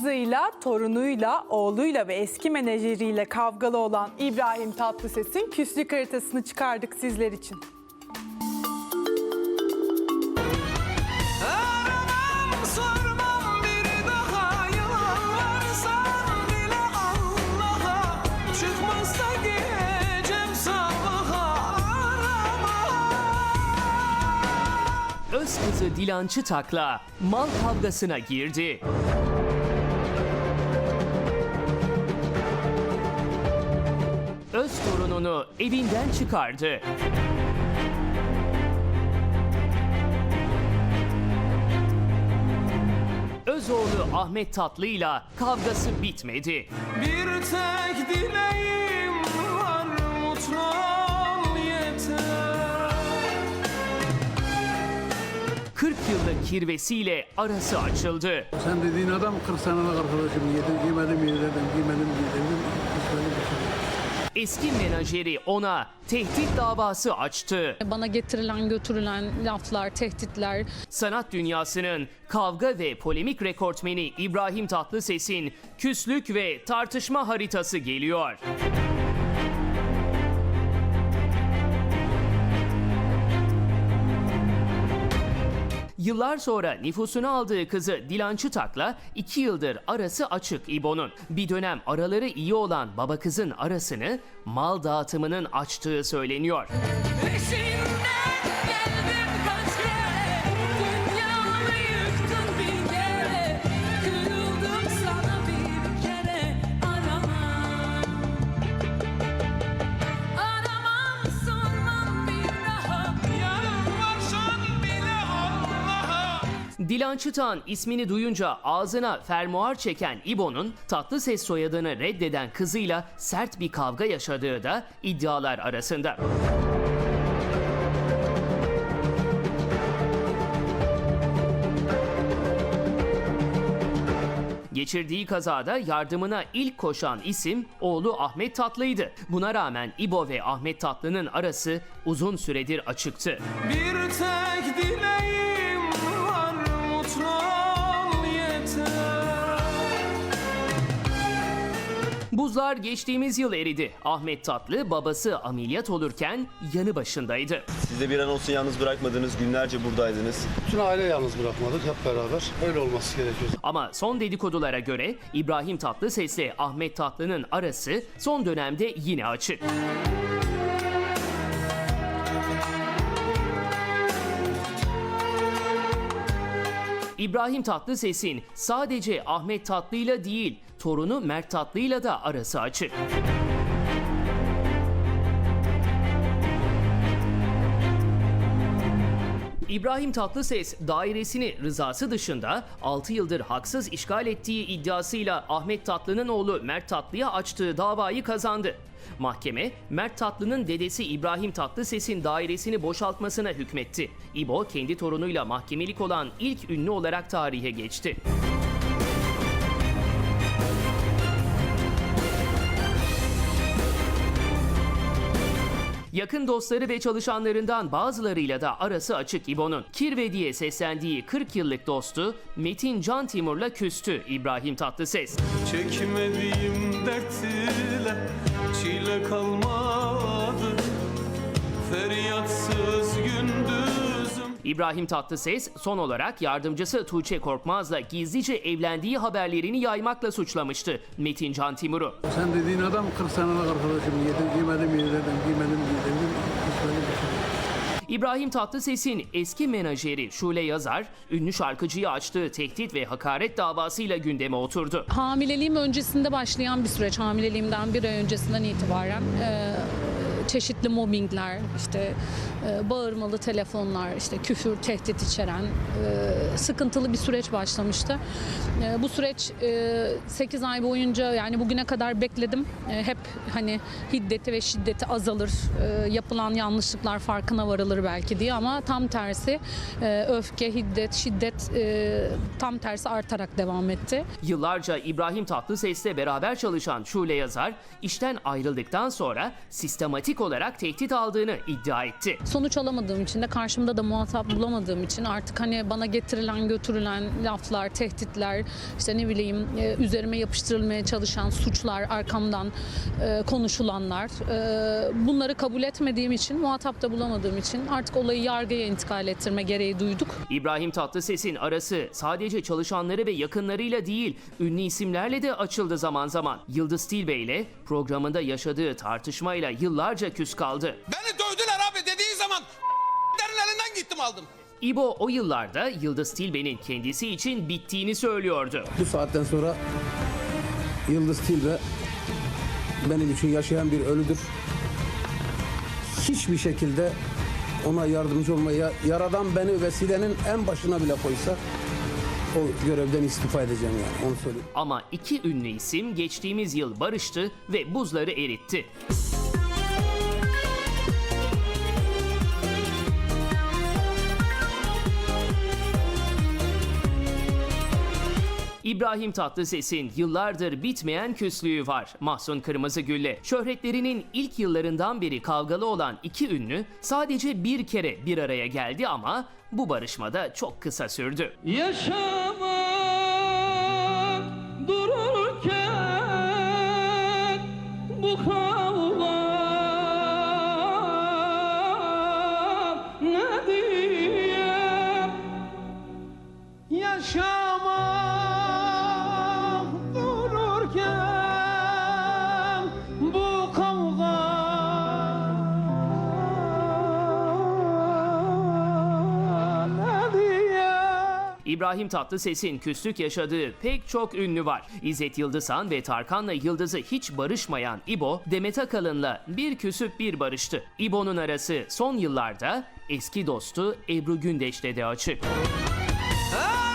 Kızıyla, torunuyla, oğluyla ve eski menajeriyle kavgalı olan İbrahim Tatlıses'in küslük haritasını çıkardık sizler için. Aramam sormam bir daha Yalvarsan bile Allah'a Çıkmazsa gecem sabaha Aramam öz kızı Dilan Çıtak'la mal kavgasına girdi. Öz torununu evinden çıkardı. Öz oğlu Ahmet Tatlı'yla kavgası bitmedi. Bir tek dileğim var Mutlu ol yeter 40 yıllık kirvesiyle arası açıldı. Sen dediğin adam 40 senelik arkadaşım. Yedim, giymedim, yedirdim, giymedim, giydirdim. Hiç böyle bir şey yok. Eski menajeri ona tehdit davası açtı. Bana getirilen götürülen laflar, tehditler Sanat dünyasının kavga ve polemik rekortmeni İbrahim Tatlıses'in küslük ve tartışma haritası geliyor. Yıllar sonra nüfusunu aldığı kızı Dilan Çıtak'la iki yıldır arası açık İbo'nun. Bir dönem araları iyi olan baba kızın arasını mal dağıtımının açtığı söyleniyor. Peşinden geldim kaç Dilan Çıtan ismini duyunca ağzına fermuar çeken İbo'nun tatlı ses soyadını reddeden kızıyla sert bir kavga yaşadığı da iddialar arasında. Geçirdiği kazada yardımına ilk koşan isim oğlu Ahmet Tatlı'ydı. Buna rağmen İbo ve Ahmet Tatlı'nın arası uzun süredir açıktı. Bir tek dileğim Buzlar geçtiğimiz yıl eridi. Ahmet Tatlı babası ameliyat olurken yanı başındaydı. Siz de bir an olsun yalnız bırakmadınız. Günlerce buradaydınız. Bütün aile yalnız bırakmadık hep beraber. Öyle olması gerekiyor. Ama son dedikodulara göre İbrahim Tatlıses'le Ahmet Tatlı'nın arası son dönemde yine açık. İbrahim Tatlıses'in sadece Ahmet Tatlı'yla değil, torunu Mert Tatlı'yla da arası açık. İbrahim Tatlıses dairesini rızası dışında 6 yıldır haksız işgal ettiği iddiasıyla Ahmet Tatlı'nın oğlu Mert Tatlı'ya açtığı davayı kazandı. Mahkeme, Mert Tatlı'nın dedesi İbrahim Tatlıses'in dairesini boşaltmasına hükmetti. İbo kendi torunuyla mahkemelik olan ilk ünlü olarak tarihe geçti. Yakın dostları ve çalışanlarından bazılarıyla da arası açık İbo'nun. Kirve diye seslendiği 40 yıllık dostu Metin Can Timur'la küstü İbrahim Tatlıses. Çekmediğim dert ile çile kalmadı gündüzüm İbrahim Tatlıses son olarak yardımcısı Tuğçe Korkmaz'la gizlice evlendiği haberlerini yaymakla suçlamıştı Metin Can Timur'u. Sen dediğin adam 40 senelik arkadaşım. Yedim, giymedim, yedirdim, giymedim, giydirdim. Hiç böyle bir şey. İbrahim Tatlıses'in eski menajeri Şule Yazar, ünlü şarkıcıyı açtığı tehdit ve hakaret davasıyla gündeme oturdu. hamileliğim öncesinde başlayan bir süreç. Hamileliğimden bir ay öncesinden itibaren e, çeşitli mobbingler, işte e, bağırmalı telefonlar, işte küfür, tehdit içeren e, sıkıntılı bir süreç başlamıştı. E, bu süreç 8 ay boyunca yani bugüne kadar bekledim. E, hep hani hiddeti ve şiddeti azalır, e, yapılan yanlışlıklar farkına varılır belki diye ama tam tersi e, öfke, hiddet, şiddet e, tam tersi artarak devam etti. Yıllarca İbrahim Tatlıses'le beraber çalışan Şule Yazar, işten ayrıldıktan sonra sistematik psikolojik olarak tehdit aldığını iddia etti. Sonuç alamadığım için de karşımda da muhatap bulamadığım için artık hani bana getirilen götürülen laflar, tehditler, işte ne bileyim e, üzerime yapıştırılmaya çalışan suçlar, arkamdan e, konuşulanlar e, bunları kabul etmediğim için, muhatap da bulamadığım için artık olayı yargıya intikal ettirme gereği duyduk. İbrahim Tatlıses'in arası sadece çalışanları ve yakınlarıyla değil, ünlü isimlerle de açıldı zaman zaman. Yıldız Tilbe ile programında yaşadığı tartışmayla yıllarca küs kaldı. Beni dövdüler abi dediği zaman derin elinden gittim aldım. İbo o yıllarda Yıldız Tilbe'nin kendisi için bittiğini söylüyordu. Bu saatten sonra Yıldız Tilbe benim için yaşayan bir ölüdür. Hiçbir şekilde ona yardımcı olmaya, yaradan beni vesilenin en başına bile koysa o görevden istifa edeceğim yani onu söyleyeyim. Ama iki ünlü isim geçtiğimiz yıl barıştı ve buzları eritti. İbrahim Tatlıses'in yıllardır bitmeyen küslüğü var Mahsun Kırmızıgül'le. Şöhretlerinin ilk yıllarından beri kavgalı olan iki ünlü sadece bir kere bir araya geldi ama bu barışmada çok kısa sürdü. Yaşamak İbrahim Tatlıses'in küslük yaşadığı pek çok ünlü var. İzzet Yıldızhan ve Tarkan'la Yıldız'ı hiç barışmayan İbo, Demet Akalın'la bir küsüp bir barıştı. İbo'nun arası son yıllarda eski dostu Ebru Gündeş'le de açık. Sonra